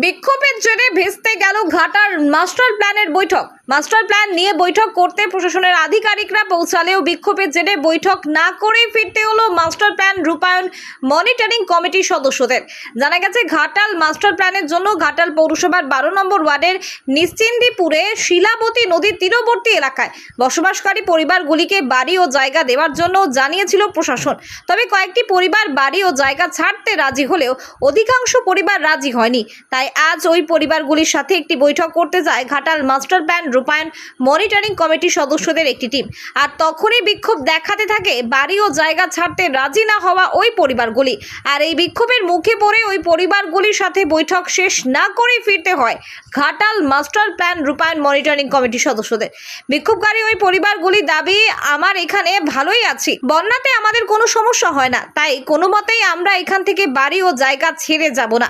বিক্ষোভের জেরে ভেস্তে গেল ঘাটার মাস্টার প্ল্যানের বৈঠক। মাস্টার প্ল্যান নিয়ে বৈঠক করতে প্রশাসনের আধিকারিকরা পৌঁছালেও বিক্ষোভের জেরে বৈঠক না করেই ফিরতে হলো মাস্টার প্ল্যান রূপায়ণ মনিটরিং কমিটির সদস্যদের। জানা গেছে, ঘাটাল মাস্টার প্ল্যানের জন্য ঘাটাল পৌরসভার বারো নম্বর ওয়ার্ডের নিশ্চিন্দিপুরে শিলাবতী নদীর তীরবর্তী এলাকায় বসবাসকারী পরিবারগুলিকে বাড়ি ও জায়গা দেওয়ার জন্য জানিয়েছিল প্রশাসন। তবে কয়েকটি পরিবার বাড়ি ও জায়গা ছাড়তে রাজি হলেও অধিকাংশ পরিবার রাজি হয়নি। তাই আজ ওই পরিবারগুলির সাথে একটি বৈঠক করতে যায় ঘাটাল মাস্টার প্ল্যান রূপায়ণ মনিটরিং কমিটির সদস্যদের একটি টিম। আর তখনই বিক্ষোভ দেখাতে থাকে, বাড়ি ও জায়গা ছাড়তে রাজি না হওয়া ওই পরিবারগুলি। আর এই বিক্ষোভের মুখে পড়ে ওই পরিবারগুলির সাথে বৈঠক শেষ না করেই ফিরতে হয় ঘাটাল মাস্টার প্ল্যান রূপায়ণ মনিটরিং কমিটির সদস্যদের। বিক্ষোভকারী ওই পরিবারগুলি দাবি, আমার এখানে ভালোই আছি। বন্যাতে আমাদের কোনো সমস্যা হয় না। তাই কোনো মতেই আমরা এখান থেকে বাড়ি ও জায়গা ছেড়ে যাব না।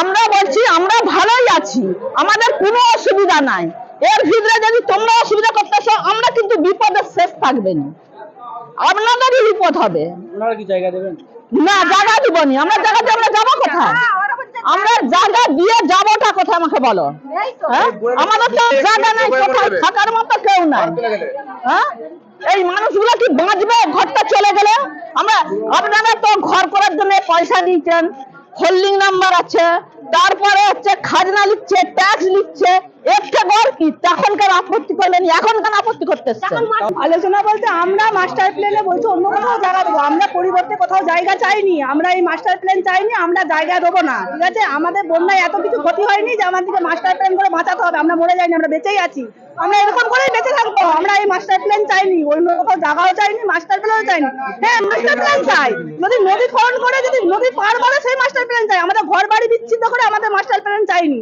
আমরা বলছি আমরা ভালোই আছি আমাদের কোনো অসুবিধা নাই। এর ভিতরে যদি তোমরা অসুবিধা করতেছো আমরা কিন্তু বিপদের শেষ থাকবে না। আপনাদেরই বিপদ হবে। কি জায়গা দেবেন? না জায়গা দিবনি আমরা জায়গা দিয়ে আমরা যাব কোথায়? আমরা জায়গা দিয়ে যাবোটা কোথায় আমাকে বলো? হ্যাঁ? আমাদের তো জায়গা নাই কোথায়? থাকার মতো কেউ নাই। হ্যাঁ? এই মানুষগুলো কি বাঁচবে ঘরটা চলে গেলে? আমরা আপনারা তো ঘর করার জন্য পয়সা দিয়েছেন। হোল্ডিং নাম্বার আছে তারপরে হচ্ছে খাজনা লিখছে ট্যাক্স লিখছে একটা ঘর কি? তখনকার আপত্তি করলেন এখনকার আপত্তি করতেছেন। আলোচনা বলতে আমরা মাস্টার প্ল্যানে বলছি অন্য কোথাও জায়গা দেবো। আমরা পরিবর্তে কোথাও জায়গা চাইনি আমরা এই মাস্টার প্ল্যান চাইনি আমরা জায়গা দেবো না। ঠিক আছে? আমাদের বন্যায় এত কিছু ক্ষতি হয়নি যে আমাদেরকে মাস্টার প্ল্যান করে বাঁচাতে হবে। আমরা মরে যাইনি আমরা বেঁচেই আছি। আমরা এরকম করেই বেঁচে থাকব। আমরা এই মাস্টার প্ল্যান চাইনি, অন্য কোথাও জায়গাও চাইনি মাস্টার প্ল্যানও চাইনি। হ্যাঁ মাস্টার প্ল্যান চাই। যদি নদী খনন করে, যদি নদী পার করে, সেই মাস্টার প্ল্যান চাই। আমাদের ঘর বাড়ি বিচ্ছিন্ন করে আমাদের মাস্টার প্ল্যান চাইনি।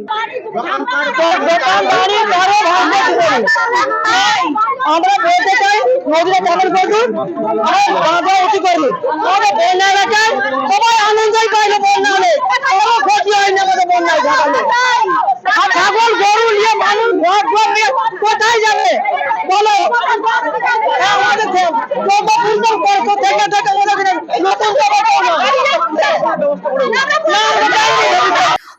আমরা বলতে চাই নদীটা কেমন করুন আমরা কি করব? আমাদের বন্যা এলাকায় সবাই আনন্দই পাইলো বন্যা হলে। কোনো ক্ষতি হয় আমাদের বন্যায় ঘটালে আর ছাগল গরু নিয়ে মানুষ ঘর ঘর নিয়ে কোথায় যাবে? বলো। আমাদের কষ্ট থেকে থেকে নতুন।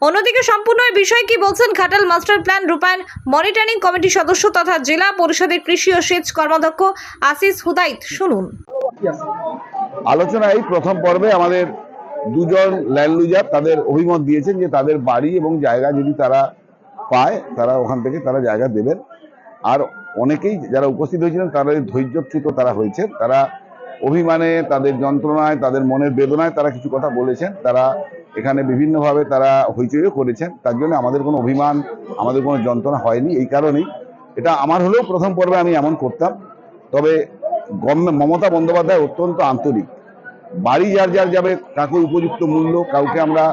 অন্যদিকে সম্পূর্ণ এই বিষয়ে কি বলছেন ঘাটাল মাস্টার প্ল্যান রূপায়ণ মনিটরিং কমিটির সদস্য তথা জেলা পরিষদের কৃষি ও সেচ কর্মাধ্যক্ষ আসিস হুদাইত। শুনুন। আলোচনায় প্রথম পর্বে আমাদের দুজন ল্যান্ড লুজার তাদের অভিমত দিয়েছেন যে তাদের বাড়ি এবং জায়গা যদি তারা পায়, তারা ওখান থেকে তারা জায়গা দেবেন। আর অনেকেই যারা উপস্থিত হয়েছিলেন, তারা ধৈর্যচ্যুত তারা হয়েছে। তারা অভিমানে, তাদের যন্ত্রণায়, তাদের মনের বেদনায় তারা কিছু কথা বলেছেন। তারা এখানে বিভিন্নভাবে তারা হইচইও করেছেন। তার জন্য আমাদের কোনো অভিমান, আমাদের কোনো যন্ত্রণা হয়নি এই কারণেই। এটা আমার হলেও প্রথম পর্বে আমি এমন করতাম। তবে মমতা বন্দ্যোপাধ্যায় অত্যন্ত আন্তরিক। বাড়ি যার যার যাবে কাকে উপযুক্ত মূল্য, কাউকে আমরা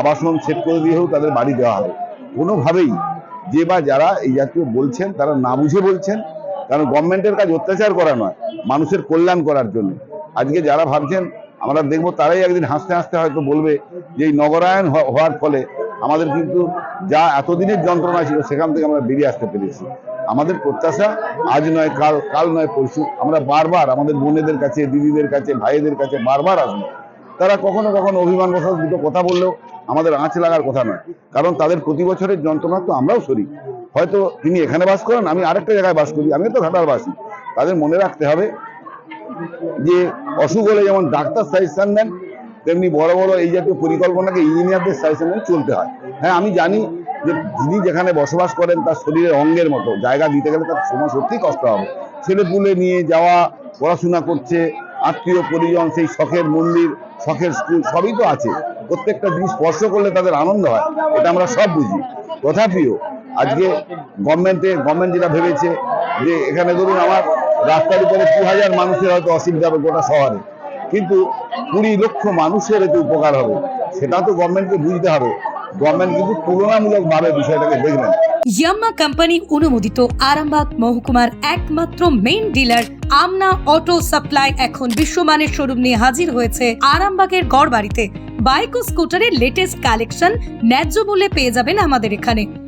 আবাসন সেট করে দিয়েও তাদের বাড়ি দেওয়া হবে কোনোভাবেই যে বা যারা এই জাতীয় বলছেন, তারা না বুঝে বলছেন, কারণ গভর্নমেন্টের কাজ অত্যাচার করা নয়, মানুষের কল্যাণ করার জন্য। আজকে যারা ভাবছেন, আমরা দেখব তারাই একদিন হাসতে হাসতে হয়তো বলবে যে এই নগরায়ণ হওয়ার ফলে আমাদের কিন্তু যা এতদিনের যন্ত্রণা ছিল, সেখান থেকে আমরা বেরিয়ে আসতে পেরেছি। আমাদের প্রত্যাশা আজ নয়, কাল কাল নয়, পরশু, আমরা বারবার আমাদের বোনেদের কাছে, দিদিদের কাছে, ভাইদের কাছে বারবার আসব। তারা কখনো কখনো অভিমান বসত দুটো কথা বললেও আমাদের আঁচ লাগার কথা নয়। কারণ তাদের প্রতি বছরের যন্ত্রণা তো আমরাও শরীর হয়তো তিনি এখানে বাস করেন, আমি আরেকটা জায়গায় বাস করি, আমিও তো ঘাটার বাসি। তাদের মনে রাখতে হবে যে অসুখ হলে যেমন ডাক্তার সাজেশন দেন, তেমনি বড় বড় এই জাতীয় পরিকল্পনাকে ইঞ্জিনিয়ারদের সাজেশন মেনে চলতে হয়। হ্যাঁ আমি জানি যে যিনি যেখানে বসবাস করেন তার শরীরের অঙ্গের মতো, জায়গা দিতে গেলে তার সময় সত্যিই কষ্ট হবে। ছেলে পুলে নিয়ে যাওয়া, পড়াশোনা করছে, আত্মীয় পরিজন, সেই শখের মন্দির শখের স্কুল সবই তো আছে। প্রত্যেকটা জিনিস স্পর্শ করলে তাদের আনন্দ হয়, এটা আমরা সব বুঝি। তথাপিও আজকে গভর্নমেন্টে, গভর্নমেন্ট যেটা ভেবেছে যে এখানে ধরুন আমার রাস্তার উপরে দু হাজার মানুষের হয়তো অসুবিধা হবে গোটা শহরে। কিন্তু কুড়ি লক্ষ মানুষের এতে উপকার হবে, সেটা তো গভর্নমেন্টকে বুঝতে হবে। গভর্নমেন্ট কিন্তু তুলনামূলকভাবে বিষয়টাকে দেখবেন ইয়াম্মা কোম্পানি অনুমোদিত আরামবাগ মহকুমার একমাত্র main dealer Amna auto supply এখন বিশ্বমানের শোরুম নিয়ে হাজির হয়েছে আরামবাগের গড় বাড়িতে বাইক ও স্কুটারের লেটেস্ট কালেকশন ন্যায্য মূল্যে পেয়ে যাবেন আমাদের এখানে।